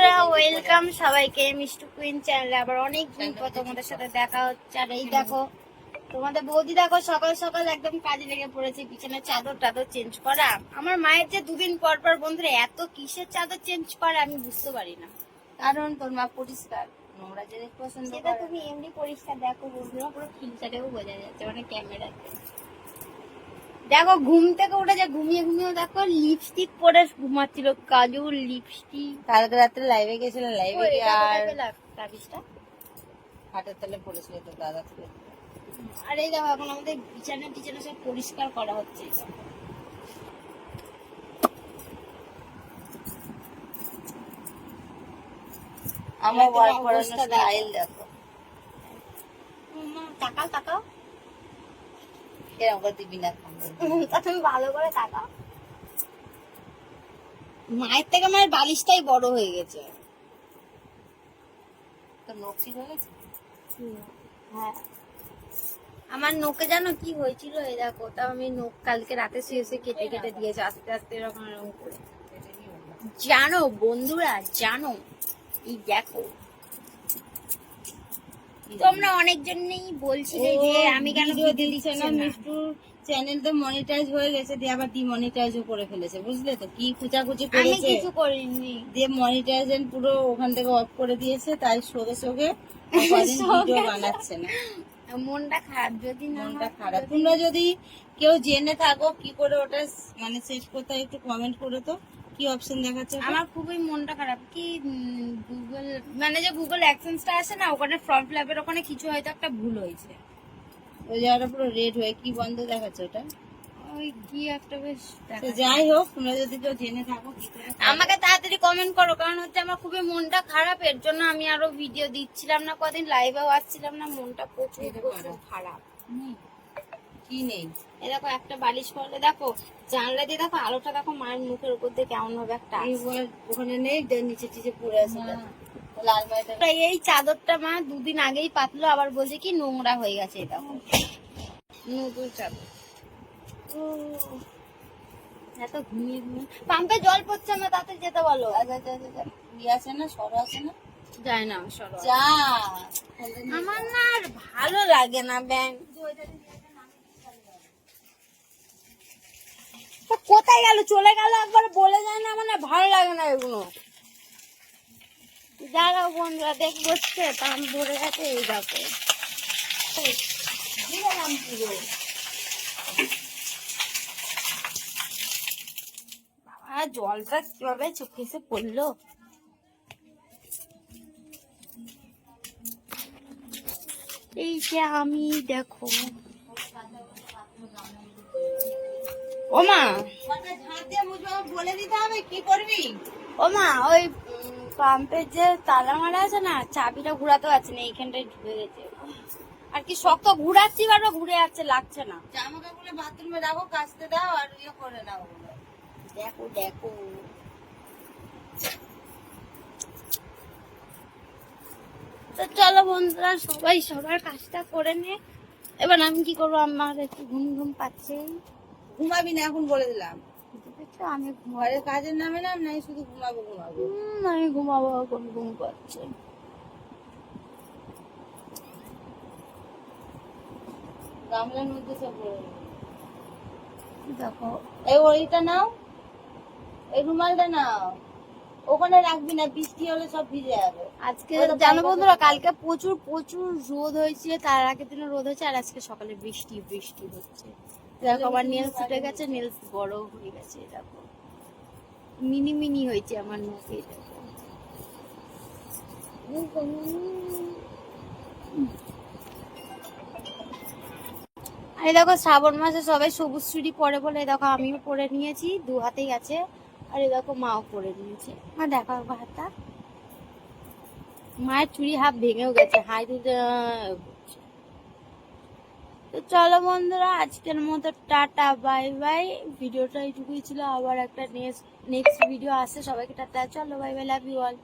বন্ধুরা ওয়েলকাম সবাইকে মিষ্টু কুইন চ্যানেলে আবার অনেক দিন পর তোমাদের সাথে দেখা হচ্ছে। আর এই দেখো তোমাদের বৌদি দেখো সকাল সকাল একদম কাজে লেগে পড়েছে বিছানার চাদর টাদর চেঞ্জ করা। আমার মায়ের যে দুদিন পর পর বন্ধুরা এত কিসের চাদর চেঞ্জ করে আমি বুঝতে পারি না। কারণ তোর মা পরিষ্কার নোংরা জিনিস পছন্দ সেটা তুমি এমনি পরিষ্কার দেখো বন্ধুরা। পুরো ফিল্টারেও বোঝা যাচ্ছে মানে ক্যামেরাতে দেখো ঘুম থেকে উঠে যে ঘুমিয়ে ঘুমিয়ে দেখো লিপস্টিক পরে ঘুমাচ্ছিল। কাজল লিপস্টিক কালকে রাত্রে লাইভে গেছিলাম লাইভে গিয়ে আর তলে পড়েছিল তো দাদা থেকে। আর এই দেখো এখন আমাদের বিছানা টিছানা সব পরিষ্কার করা হচ্ছে। আমার ওয়ার্ক দেখো। স্টাইল দেখো তাকাও তাকাও। এরকম করে দিবি না তা তুমি ভালো করে তাকাও। মায়ের থেকে আমার বালিশটাই বড় হয়ে গেছে। হয়ে হ্যাঁ। আমার নোকে জানো কি হয়েছিল এই দেখো তাও আমি নোক কালকে রাতে শুয়ে শুয়ে কেটে কেটে দিয়েছি আস্তে আস্তে এরকম এরকম করে। জানো বন্ধুরা জানো এই দেখো তোমরা অনেকজনই বলছিলে যে আমি কেন ভিডিও দিচ্ছে না মিষ্টুর চ্যানেল তো মনিটাইজ হয়ে গেছে দিয়ে আবার ডিমনিটাইজও করে ফেলেছে বুঝলে তো? কি খুচাখুচি আমি করেছে? কিছু করিনি। দিয়ে মনিটাইজেশন পুরো ওখান থেকে অফ করে দিয়েছে তাই সোগে সোগে ভিডিও বানাচ্ছে না। মনটা খারাপ যদি না মনটা খারাপ। তোমরা যদি কেউ জেনে থাকো কি করে ওটা মানে সেট করতে একটু কমেন্ট করে তো। কি অপশন দেখাচ্ছে আমার খুবই মনটা খারাপ কি গুগল মানে যে গুগল অ্যাকসেন্সটা আছে না ওখানে ফর্ম ফিল ওখানে কিছু হয়তো একটা ভুল হয়েছে। ওই জায়গাটা পুরো রেড হয়ে কি বন্ধ দেখাচ্ছে ওটা? ওই কি একটা বেশ যাই হোক তোমরা যদি কেউ জেনে থাকো আমাকে তাড়াতাড়ি কমেন্ট করো কারণ হচ্ছে আমার খুবই মনটা খারাপ এর জন্য আমি আরও ভিডিও দিচ্ছিলাম না কদিন লাইভেও আসছিলাম না মনটা প্রচুর। খারাপ। কি নেই? এ দেখো একটা বালিশ করলে দেখো জানলা দিয়ে দেখো আলোটা দেখো মায়ের মুখের উপর দিয়ে কেমন হবে একটা ওখানে- নেই নিচে টিচে পড়ে আছে তাই এই চাদরটা মা দুদিন আগেই পাতলো আবার বলছে কি নোংরা হয়ে গেছে এটা নতুন চাদর। এত ঘুমিয়ে ঘুমিয়ে। পাম্পে জল পড়ছে না তাতে যেতে বলো। ইয়ে আছে না সর আছে না? যায় না সরো। যা আমার না আর ভালো লাগে না ব্যাংক কোথায় গেল? চলে গেল একবার বলে যায় না মানে ভালো লাগে না এগুলো। যারা বন্ধুরা দেখ বসছে পাম্প ভরে গেছে এই পুরো। বাবা, জলটা কীভাবে চোখে এসে পড়ল? এই যে আমি, দেখো। ওমা। বলে দিতে হবে কি করবি? ওমা ওই পাম্পের যে তালা মারা আছে না চাবিটা ঘুরাতে পারছি না এইখানটায় ঢুকে গেছে। আর কি শক্ত ঘুরাচ্ছি বারবার ঘুরে যাচ্ছে লাগছে না। জামা কাপড় বাথরুমে রাখো কাচতে দাও আর ইয়ে করে ওগুলো। দেখো দেখো। তো চলো বন্ধুরা সবাই সবার কাজটা করে নে। এবার আমি কি করব? আমার একটু ঘুম ঘুম পাচ্ছে। ঘুমাবি না এখন বলে দিলাম। আমি ঘরের কাজের নামে নাম নাই শুধু ঘুমাবো ঘুমাবো। আমি ঘুমাবো এখন ঘুম পাচ্ছে। গামলার মধ্যে সব দেখো। এই ওইটা নাও এই রুমালটা নাও। ওখানে রাখবি না বৃষ্টি হলে সব ভিজে যাবে। আজকে জানো বন্ধুরা কালকে প্রচুর প্রচুর রোদ হয়েছে তার আগের দিনে রোদ হয়েছে আর আজকে সকালে বৃষ্টি বৃষ্টি হচ্ছে। দেখো আমার নেলস উঠে গেছে নেলস বড় হয়ে গেছে দেখো। মিনি মিনি হয়েছে আমার মুখে দেখো। আরে দেখো শ্রাবণ মাসে সবাই সবুজ চুড়ি পরে বলে দেখো আমিও পরে নিয়েছি দু হাতেই আছে। আর এই দেখো মাও পরে নিয়েছে। মা দেখো হাতটা। মায়ের চুড়ি হাফ ভেঙেও গেছে হাই তো চলো বন্ধুরা, আজকের মতো টাটা, বাই বাই। ভিডিওটা এইটুকুই ছিল, আবার একটা নেক্সট নেক্সট ভিডিও আসে, সবাইকে টাটা। চলো, bye bye love you all